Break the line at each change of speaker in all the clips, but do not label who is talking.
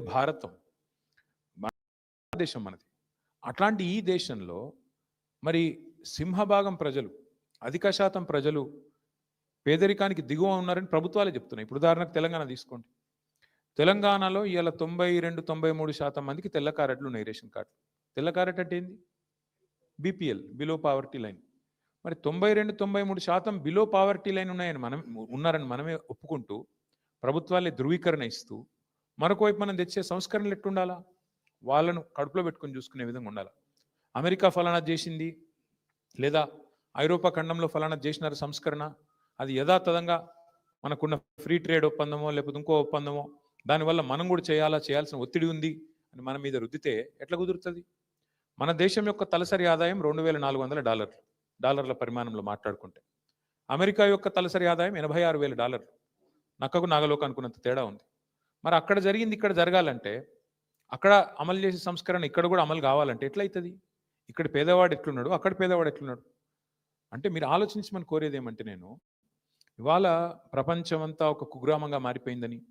భారతం. దేశం మనది. అట్లాంటి ఈ దేశంలో మరి సింహభాగం ప్రజలు అధిక శాతం ప్రజలు పేదరికానికి దిగువ ఉన్నారని ప్రభుత్వాలే చెప్తున్నాయి. ఇప్పుడు ఉదాహరణకు తెలంగాణ తీసుకోండి. తెలంగాణలో ఇవాళ తొంభై రెండు తొంభై మూడు శాతం మందికి తెల్ల కారెట్లు ఉన్నాయి రేషన్ కార్డులు తెల్ల కారెట్ అంటే ఏంది? BPL below poverty line. మరి తొంభై రెండు తొంభై మూడు శాతం బిలో పావర్టీ లైన్ ఉన్నాయని మనం ఉన్నారని మనమే ఒప్పుకుంటూ ప్రభుత్వాలే ధృవీకరణ ఇస్తూ మరొక వైపు మనం తెచ్చే సంస్కరణలు ఎట్టుండాలా? వాళ్ళను కడుపులో పెట్టుకొని చూసుకునే విధంగా ఉండాలి? అమెరికా ఫలానా చేసింది? లేదా ఐరోపా ఖండంలో ఫలానా చేసినారు సంస్కరణ? అది యథాతథంగా మనకున్న ఫ్రీ ట్రేడ్ ఒప్పందమో లేకపోతే ఇంకో ఒప్పందమో దానివల్ల మనం కూడా చేయాలా? చేయాల్సిన ఒత్తిడి ఉంది? అని మన మీద రుద్దితే ఎట్లా కుదురుతుంది? మన దేశం యొక్క తలసరి ఆదాయం రెండు వేల నాలుగు వందల డాలర్లు. డాలర్ల పరిమాణంలో మాట్లాడుకుంటే. అమెరికా యొక్క తలసరి ఆదాయం ఎనభై ఆరు వేల డాలర్లు. నక్కకు నాగలోకి అనుకున్నంత తేడా ఉంది. మరి అక్కడ జరిగింది ఇక్కడ జరగాలంటే అక్కడ అమలు చేసే సంస్కరణ ఇక్కడ కూడా అమలు కావాలంటే ఎట్లయితుంది? ఇక్కడ పేదవాడు ఎట్లున్నాడు? అక్కడ పేదవాడు ఎట్లున్నాడు? అంటే మీరు ఆలోచించమని కోరేది ఏమంటే నేను ఇవాళ ప్రపంచమంతా ఒక కుగ్రామంగా మారిపోయిందని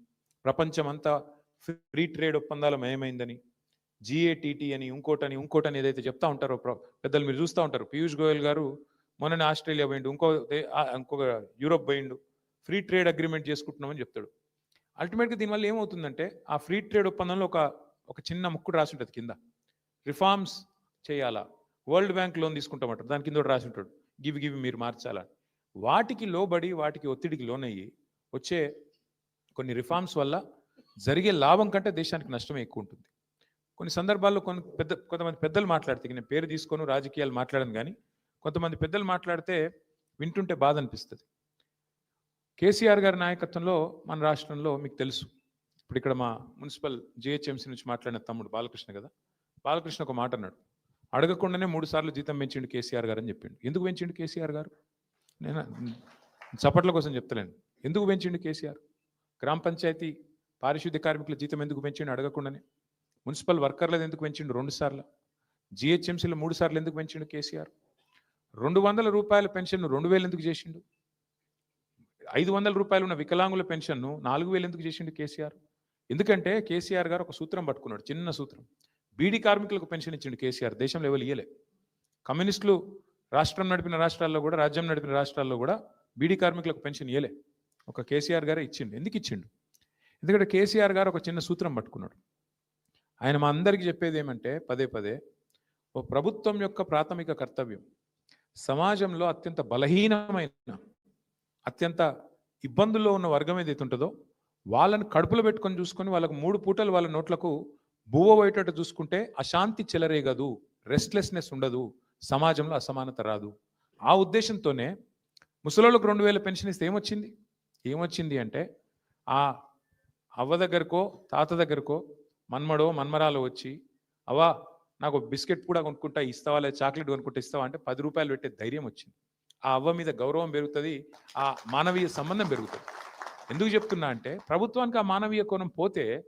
ప్రపంచమంతా ఫ్రీ ట్రేడ్ ఒప్పందాల మయమైందని జిఏటిటి అని ఇంకోటని ఇంకోటని ఏదైతే చెప్తా ఉంటారో ప్ర- పెద్దలు మీరు చూస్తూ ఉంటారు. పీయూష్ గోయల్ గారు మొన్ననే ఆస్ట్రేలియా పోయిండు ఇంకో ఇంకొక యూరోప్ పోయిండు ఫ్రీ ట్రేడ్ అగ్రిమెంట్ చేసుకుంటున్నామని చెప్తాడు. అల్టిమేట్గా దీనివల్ల ఏమవుతుందంటే ఆ ఫ్రీ ట్రేడ్ ఒప్పందంలో ఒక ఒక చిన్న ముక్కుడు రాసి ఉంటుంది కింద. రిఫార్మ్స్ చేయాలా? వరల్డ్ బ్యాంక్ లోన్ తీసుకుంటామంటారు. దాని కింద రాసి ఉంటాడు. గివి గివి మీరు మార్చాలా? వాటికి లోబడి వాటికి ఒత్తిడికి లోనయ్యి వచ్చే కొన్ని రిఫార్మ్స్ వల్ల జరిగే లాభం కంటే దేశానికి నష్టమే ఎక్కువ ఉంటుంది. కొన్ని సందర్భాల్లో కొన్ని పెద్ద కొంతమంది పెద్దలు మాట్లాడితే నేను పేరు తీసుకొని రాజకీయాలు మాట్లాడను కానీ కొంతమంది పెద్దలు మాట్లాడితే వింటుంటే బాధ అనిపిస్తుంది. కేసీఆర్ గారి నాయకత్వంలో మన రాష్ట్రంలో మీకు తెలుసు. ఇప్పుడు ఇక్కడ మా మున్సిపల్ జిహెచ్ఎంసీ నుంచి మాట్లాడిన తమ్ముడు బాలకృష్ణ కదా. బాలకృష్ణ ఒక మాట అన్నాడు. అడగకుండానే మూడు సార్లు జీతం పెంచిండు కేసీఆర్ గారు అని చెప్పిండు. ఎందుకు పెంచిండు కేసీఆర్ గారు? నేను? చప్పట్ల కోసం చెప్తలేను. ఎందుకు పెంచిండు కేసీఆర్? గ్రామ పంచాయతీ పారిశుద్ధ్య కార్మికుల జీతం ఎందుకు పెంచిండు అడగకుండానే? మున్సిపల్ వర్కర్లది ఎందుకు పెంచిండు రెండు సార్లు? జిహెచ్ఎంసీలో మూడు సార్లు ఎందుకు పెంచిండు కేసీఆర్? రెండు వందల రూపాయల పెన్షన్ రెండు వేలు ఎందుకు చేసిండు? ఐదు వందల రూపాయలు ఉన్న వికలాంగుల పెన్షన్ను నాలుగు వేలు ఎందుకు చేసిండు కేసీఆర్? ఎందుకంటే కేసీఆర్ గారు ఒక సూత్రం పట్టుకున్నాడు చిన్న సూత్రం. బీడీ కార్మికులకు పెన్షన్ ఇచ్చిండు కేసీఆర్ దేశంలో ఎవరు ఇయ్యలే. కమ్యూనిస్టులు రాష్ట్రం నడిపిన రాష్ట్రాల్లో కూడా రాజ్యం నడిపిన రాష్ట్రాల్లో కూడా బీడీ కార్మికులకు పెన్షన్ ఇయ్యలే. ఒక కేసీఆర్ గారే ఇచ్చిండు. ఎందుకు ఇచ్చిండు? ఎందుకంటే కేసీఆర్ గారు ఒక చిన్న సూత్రం పట్టుకున్నాడు. ఆయన మా అందరికీ చెప్పేది ఏమంటే పదే పదే ఓ ప్రభుత్వం యొక్క ప్రాథమిక కర్తవ్యం సమాజంలో అత్యంత బలహీనమైన అత్యంత ఇబ్బందుల్లో ఉన్న వర్గం ఏదైతే ఉంటుందో వాళ్ళని కడుపులో పెట్టుకొని చూసుకొని వాళ్ళకు మూడు పూటలు వాళ్ళ నోట్లకు బువ్వ పోయేటట్టు చూసుకుంటే అశాంతి చెలరేగదు రెస్ట్లెస్నెస్ ఉండదు సమాజంలో అసమానత రాదు. ఆ ఉద్దేశంతోనే ముసలోళ్ళకు రెండు వేల పెన్షన్ ఇస్తే ఏమొచ్చింది? ఏమొచ్చింది అంటే ఆ అవ్వ దగ్గరకో తాత దగ్గరకో మన్మడో మన్మరాలో వచ్చి అవ్వ నాకు బిస్కెట్ కూడా కొనుక్కుంటా ఇస్తావా లేదా చాక్లెట్ కొనుక్కుంటా ఇస్తావా? అంటే పది రూపాయలు పెట్టే ధైర్యం వచ్చింది. ఆ అవ్వ మీద గౌరవం పెరుగుతుంది ఆ మానవీయ సంబంధం పెరుగుతుంది. ఎందుకు చెప్తున్నా అంటే ప్రభుత్వానికి ఆ మానవీయ కోణం పోతే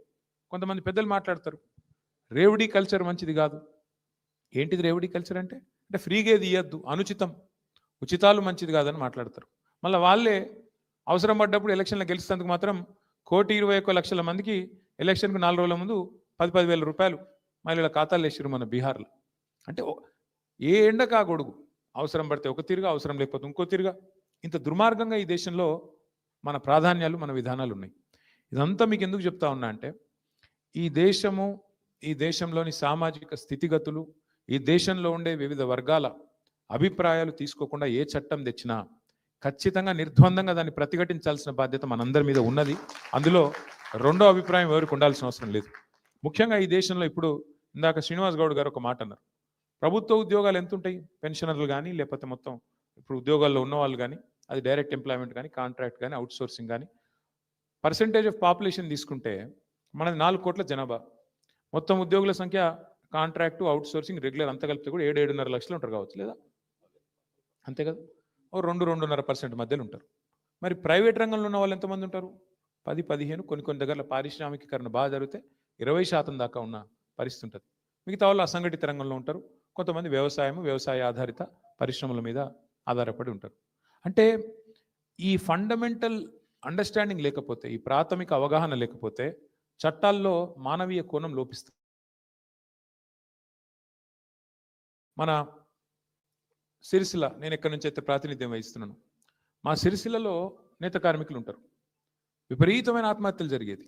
కొంతమంది పెద్దలు మాట్లాడతారు రేవడీ కల్చర్ మంచిది కాదు. ఏంటిది రేవడీ కల్చర్ అంటే? అంటే ఫ్రీగా ఏది ఇవ్వద్దు అనుచితం ఉచితాలు మంచిది కాదని మాట్లాడతారు. మళ్ళీ వాళ్ళే అవసరం పడ్డప్పుడు ఎలక్షన్లో గెలిచినందుకు మాత్రం కోటి ఇరవై ఒక్క లక్షల మందికి ఎలక్షన్కు నాలుగు రోజుల ముందు పది పది వేల రూపాయలు మహిళల ఖాతాలు వేసారు మన బీహార్లో. అంటే ఏ ఎండ గొడుగు. అవసరం పడితే ఒక తీరుగా అవసరం లేకపోతే ఇంకో తీరుగా. ఇంత దుర్మార్గంగా ఈ దేశంలో మన ప్రాధాన్యాలు మన విధానాలు ఉన్నాయి. ఇదంతా మీకు ఎందుకు చెప్తా ఉన్నా అంటే ఈ దేశము ఈ దేశంలోని సామాజిక స్థితిగతులు ఈ దేశంలో ఉండే వివిధ వర్గాల అభిప్రాయాలు తీసుకోకుండా ఏ చట్టం తెచ్చినా ఖచ్చితంగా నిర్ద్వందంగా దాన్ని ప్రతిఘటించాల్సిన బాధ్యత మనందరి మీద ఉన్నది. అందులో రెండో అభిప్రాయం ఎవరికి ఉండాల్సిన అవసరం లేదు. ముఖ్యంగా ఈ దేశంలో ఇప్పుడు ఇందాక శ్రీనివాస్ గౌడ్ గారు ఒక మాట అన్నారు. ప్రభుత్వ ఉద్యోగాలు ఎంత ఉంటాయి పెన్షనర్లు కానీ లేకపోతే మొత్తం ఇప్పుడు ఉద్యోగాల్లో ఉన్న వాళ్ళు కానీ అది డైరెక్ట్ ఎంప్లాయ్మెంట్ కానీ కాంట్రాక్ట్ కానీ అవుట్ సోర్సింగ్ కానీ పర్సంటేజ్ ఆఫ్ పాపులేషన్ తీసుకుంటే మనది నాలుగు కోట్ల జనాభా. మొత్తం ఉద్యోగుల సంఖ్య కాంట్రాక్ట్ అవుట్ సోర్సింగ్ రెగ్యులర్ అంతా కలిపితే కూడా ఏడు ఏడున్నర లక్షలు ఉంటారు కావచ్చు లేదా? అంతే కదా? ఓ రెండు రెండున్నర పర్సెంట్ మధ్యలో ఉంటారు. మరి ప్రైవేట్ రంగంలో ఉన్న వాళ్ళు ఎంతమంది ఉంటారు? పది పదిహేను కొన్ని కొన్ని దగ్గర పారిశ్రామికీకరణ బాగా జరిగితే ఇరవై శాతం దాకా ఉన్న పరిస్థితి ఉంటుంది. మిగతా వాళ్ళు అసంఘటిత రంగంలో ఉంటారు. కొంతమంది వ్యవసాయం వ్యవసాయ ఆధారిత పరిశ్రమల మీద ఆధారపడి ఉంటారు. అంటే ఈ ఫండమెంటల్ అండర్స్టాండింగ్ లేకపోతే ఈ ప్రాథమిక అవగాహన లేకపోతే చట్టాల్లో మానవీయ కోణం లోపిస్తుంది మన సిరిసిల నేను ఎక్కడి నుంచి అయితే ప్రాతినిధ్యం వహిస్తున్నాను మా సిరిసిలలో నేత కార్మికులు ఉంటారు. విపరీతమైన ఆత్మహత్యలు జరిగేది.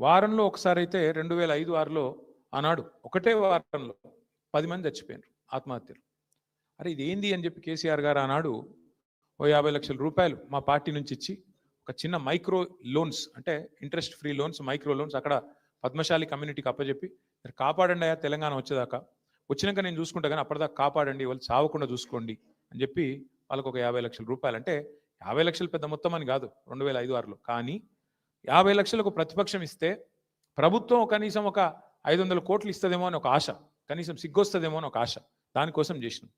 వారంలో ఒకసారి అయితే రెండు వేల ఐదు ఆరులో ఆనాడు ఒకటే వారంలో పది మంది చచ్చిపోయారు ఆత్మహత్యలు. అరే ఇది ఏంది అని చెప్పి కేసీఆర్ గారు ఆనాడు ఓ యాభై లక్షల రూపాయలు మా పార్టీ నుంచి ఇచ్చి ఒక చిన్న మైక్రో లోన్స్ అంటే interest free loans micro loans అక్కడ పద్మశాలి కమ్యూనిటీకి అప్పచెప్పి "మీరు కాపాడండి అయ్యా తెలంగాణ వచ్చేదాకా. వచ్చినాక నేను చూసుకుంటా కానీ అప్పటిదాకా కాపాడండి వాళ్ళు చావకుండా చూసుకోండి అని చెప్పి వాళ్ళకు ఒక యాభై లక్షల రూపాయలు. అంటే యాభై లక్షలు పెద్ద మొత్తం అని కాదు రెండు వేల ఐదు ఆరులో. కానీ యాభై లక్షలకు ప్రతిపక్షం ఇస్తే ప్రభుత్వం కనీసం ఒక ఐదు వందల కోట్లు ఇస్తుందేమో అని ఒక ఆశ. కనీసం సిగ్గొస్తుందేమో అని ఒక ఆశ. దానికోసం చేసినాం.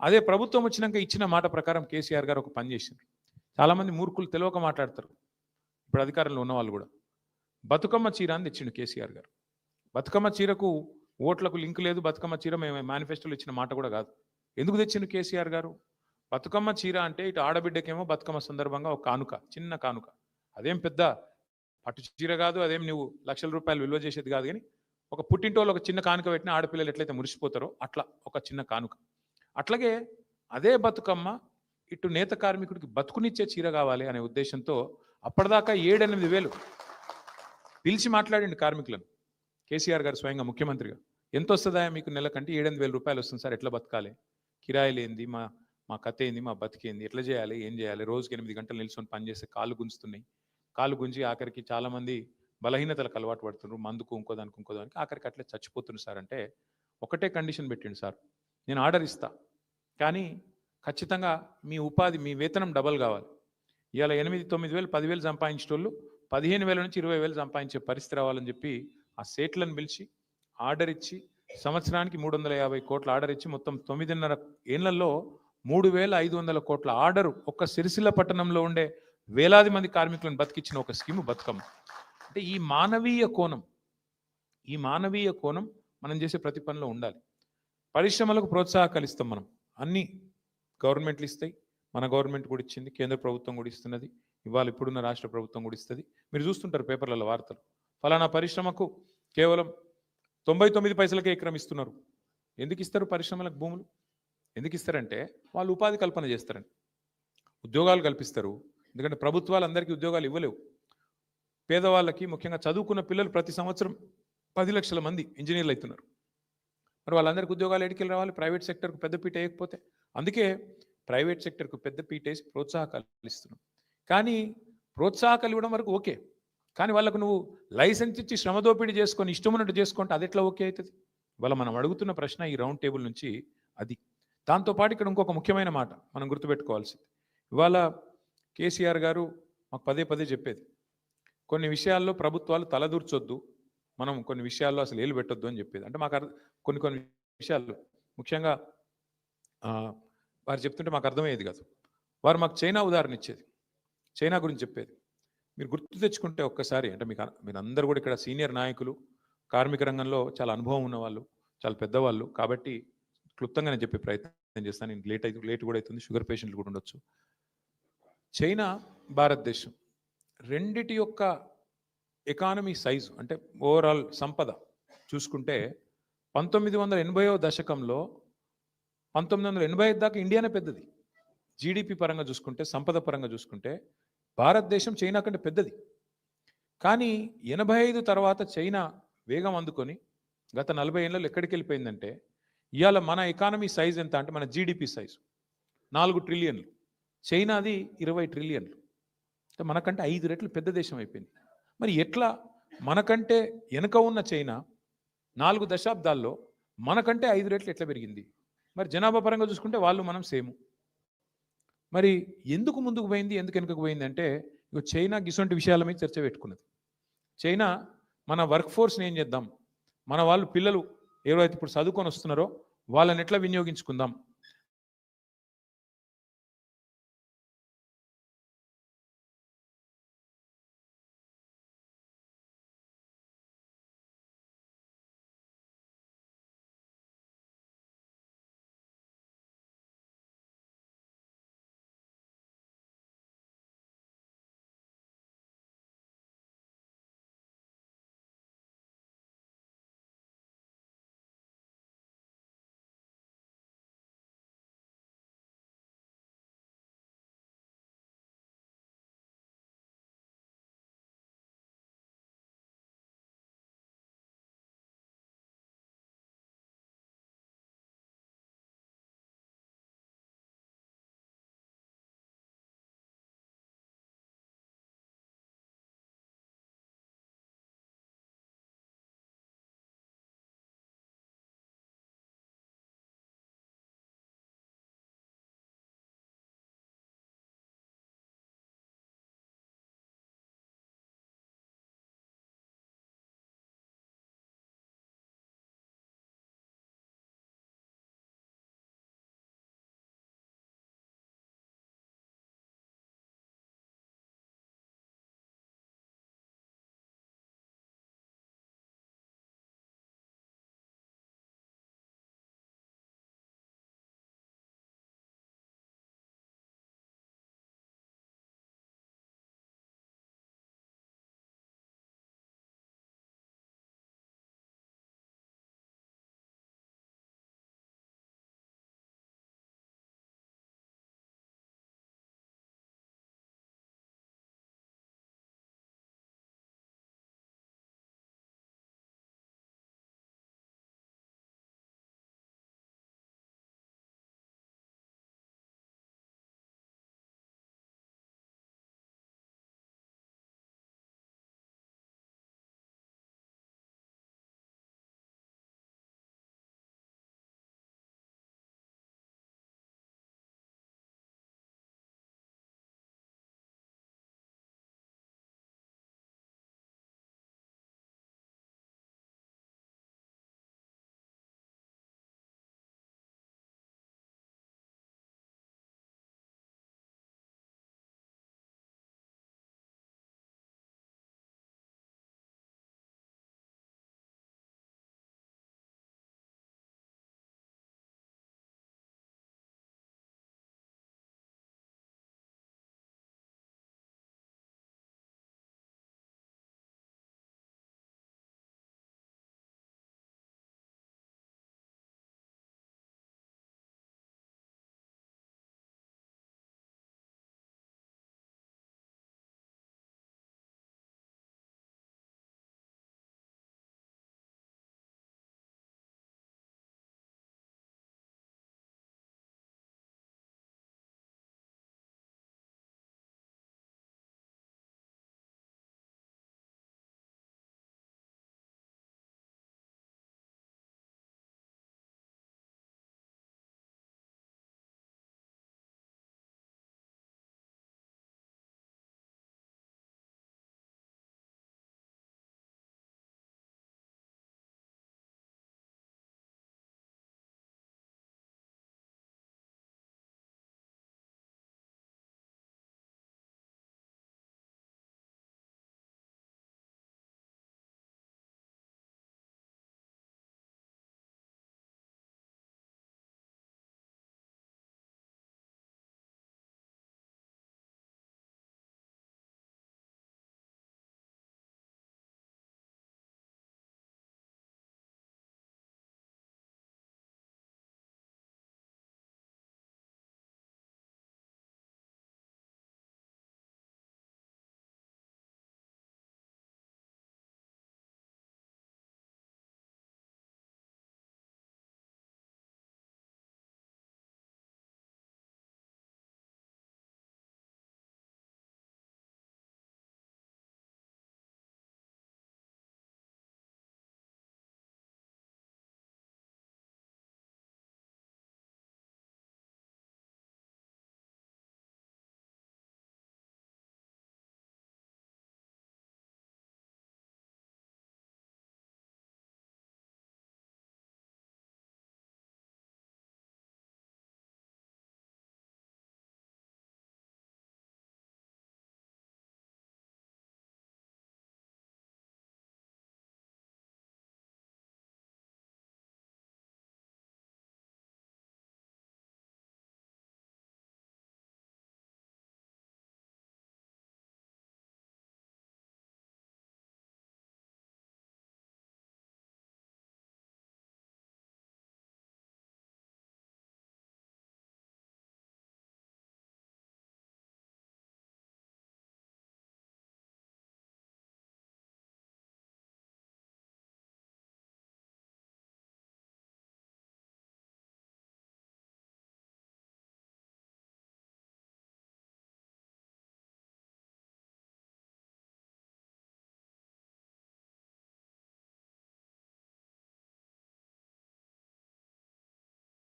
అదే ప్రభుత్వం వచ్చినాక ఇచ్చిన మాట ప్రకారం కేసీఆర్ గారు ఒక పని చేసింది చాలామంది మూర్ఖులు తెలియక మాట్లాడతారు. ఇప్పుడు అధికారంలో ఉన్న వాళ్ళు కూడా. బతుకమ్మ చీర అని తెచ్చిండు కేసీఆర్ గారు. బతుకమ్మ చీరకు ఓట్లకు లింక్ లేదు. బతుకమ్మ చీర మేము మేనిఫెస్టోలో ఇచ్చిన మాట కూడా కాదు. ఎందుకు తెచ్చిండు కేసీఆర్ గారు? బతుకమ్మ చీర అంటే ఇటు ఆడబిడ్డకేమో బతుకమ్మ సందర్భంగా ఒక కానుక చిన్న కానుక. అదేం పెద్ద పట్టు చీర కాదు. అదేం నువ్వు లక్షల రూపాయలు విలువ చేసేది కాదు కానీ ఒక పుట్టింటోళ్ళు ఒక చిన్న కానుక పెట్టిన ఆడపిల్లలు ఎట్లయితే మురిసిపోతారో అట్లా ఒక చిన్న కానుక. అట్లాగే అదే బతుకమ్మ ఇటు నేత కార్మికుడికి బతుకునిచ్చే చీర కావాలి అనే ఉద్దేశంతో అప్పటిదాకా ఏడెనిమిది వేలు పిలిచి మాట్లాడండి కార్మికులను. కేసీఆర్ గారు స్వయంగా ముఖ్యమంత్రిగా. ఎంత వస్తుందా మీకు నెలకంటే ఏడెనిమిది వేల రూపాయలు వస్తుంది సార్ ఎట్లా బతకాలి? కిరాయిలు ఏంది మా మా కథ ఏంది మా బతికేంది ఎట్లా చేయాలి ఏం చేయాలి? రోజుకి ఎనిమిది గంటలు నిల్చొని పనిచేస్తే కాళ్ళు గుంజుతున్నాయి. కాళ్ళు గుంజి ఆఖరికి చాలామంది బలహీనతలకు అలవాటు పడుతున్నారు మందుకు ఇంకో దానికి ఇంకో దానికి ఆఖరికి అట్లే చచ్చిపోతున్నారు సార్. అంటే ఒకటే కండిషన్ పెట్టిండు సార్. నేను ఆర్డర్ ఇస్తా. కానీ ఖచ్చితంగా మీ ఉపాధి మీ వేతనం డబల్ కావాలి. ఇవాళ ఎనిమిది తొమ్మిది వేలు పదివేలు సంపాదించేటోళ్ళు పదిహేను వేల నుంచి ఇరవై వేలు సంపాదించే పరిస్థితి రావాలని చెప్పి ఆ సేట్లను పిలిచి ఆర్డర్ ఇచ్చి సంవత్సరానికి మూడు వందల యాభై కోట్ల ఆర్డర్ ఇచ్చి మొత్తం తొమ్మిదిన్నర ఏళ్ళలో మూడు వేల ఐదు వందల కోట్ల ఆర్డర్ ఒక్క సిరిసిల్ల పట్టణంలో ఉండే వేలాది మంది కార్మికులను బతికించిన ఒక స్కీమ్ బతుకమ్మ. అంటే ఈ మానవీయ కోణం ఈ మానవీయ కోణం మనం చేసే ప్రతి పనిలో ఉండాలి. పరిశ్రమలకు ప్రోత్సాహకాలు ఇస్తాం మనం. అన్ని గవర్నమెంట్లు ఇస్తాయి. మన గవర్నమెంట్ కూడా ఇచ్చింది కేంద్ర ప్రభుత్వం కూడా ఇస్తున్నది ఇవాళ ఇప్పుడున్న రాష్ట్ర ప్రభుత్వం కూడా ఇస్తుంది. మీరు చూస్తుంటారు పేపర్లలో వార్తలు. ఫలానా పరిశ్రమకు కేవలం తొంభై తొమ్మిది పైసలకే ఎకరం ఇస్తున్నారు. ఎందుకు ఇస్తారు పరిశ్రమలకు భూములు? ఎందుకు ఇస్తారంటే వాళ్ళు ఉపాధి కల్పన చేస్తారండి. ఉద్యోగాలు కల్పిస్తారు. ఎందుకంటే ప్రభుత్వాలు అందరికీ ఉద్యోగాలు ఇవ్వలేవు. పేదవాళ్ళకి ముఖ్యంగా చదువుకున్న పిల్లలు ప్రతి సంవత్సరం పది లక్షల మంది ఇంజనీర్లు అవుతున్నారు. మరి వాళ్ళందరికీ ఉద్యోగాలు ఎడికి రావాలి? ప్రైవేట్ సెక్టర్కు పెద్దపీట వేయకపోతే? అందుకే ప్రైవేట్ సెక్టర్కు పెద్దపీట వేసి ప్రోత్సాహకాలు ఇస్తున్నాం. కానీ ప్రోత్సాహకాలు ఇవ్వడం వరకు ఓకే. కానీ వాళ్ళకు నువ్వు లైసెన్స్ ఇచ్చి శ్రమ దోపిడీ చేసుకొని ఇష్టమున్నట్టు చేసుకుంటే అది ఎట్లా ఓకే అవుతుంది? వాళ్ళ మనం అడుగుతున్న ప్రశ్న ఈ రౌండ్ టేబుల్ నుంచి అది. దాంతోపాటు ఇక్కడ ఇంకొక ముఖ్యమైన మాట మనం గుర్తుపెట్టుకోవాల్సింది. ఇవాళ కేసీఆర్ గారు మాకు పదే పదే చెప్పేది. కొన్ని విషయాల్లో ప్రభుత్వాలు తలదూర్చొద్దు. మనం కొన్ని విషయాల్లో అసలు ఏలు పెట్టొద్దు అని చెప్పేది. అంటే మాకు కొన్ని కొన్ని విషయాలు. ముఖ్యంగా వారు చెప్తుంటే మాకు అర్థమయ్యేది కాదు. వారు మాకు చైనా ఉదాహరణ ఇచ్చేది. చైనా గురించి చెప్పేది. మీరు గుర్తు తెచ్చుకుంటే ఒక్కసారి అంటే మీకు మీరు అందరు కూడా ఇక్కడ సీనియర్ నాయకులు కార్మిక రంగంలో చాలా అనుభవం ఉన్నవాళ్ళు చాలా పెద్దవాళ్ళు. కాబట్టి క్లుప్తంగా నేను చెప్పే ప్రయత్నం చేస్తాను. నేను లేట్ అయితే లేట్ కూడా అవుతుంది. షుగర్ పేషెంట్లు కూడా ఉండొచ్చు. చైనా భారతదేశం. రెండిటి యొక్క ఎకానమీ సైజు అంటే ఓవరాల్ సంపద చూసుకుంటే పంతొమ్మిది వందల ఎనభైవ దశకంలో పంతొమ్మిది వందల ఎనభై ఐదు దాకా ఇండియానే పెద్దది. జీడిపి పరంగా చూసుకుంటే సంపద పరంగా చూసుకుంటే భారతదేశం చైనా కంటే పెద్దది. కానీ ఎనభై ఐదు తర్వాత చైనా వేగం అందుకొని గత నలభై ఏళ్ళలో ఎక్కడికి వెళ్ళిపోయిందంటే ఇవాళ మన ఎకానమీ సైజ్ ఎంత అంటే మన జీడిపి సైజు నాలుగు ట్రిలియన్లు చైనాది ఇరవై ట్రిలియన్లు అంటే మనకంటే ఐదు రెట్లు పెద్ద దేశం అయిపోయింది. మరి ఎట్లా? మనకంటే వెనుక ఉన్న చైనా నాలుగు దశాబ్దాల్లో మనకంటే ఐదు రెట్లు ఎట్లా పెరిగింది? మరి జనాభా పరంగా చూసుకుంటే వాళ్ళు మనం సేము. మరి ఎందుకు ముందుకు పోయింది? ఎందుకు వెనుకకు పోయింది? అంటే ఇక చైనా గిసొంటి విషయాల మీద చర్చ పెట్టుకున్నది. చైనా మన వర్క్ ఫోర్స్ని ఏం చేద్దాం? మన వాళ్ళు పిల్లలు ఎవరైతే ఇప్పుడు చదువుకొని వస్తున్నారో వాళ్ళని ఎట్లా వినియోగించుకుందాం?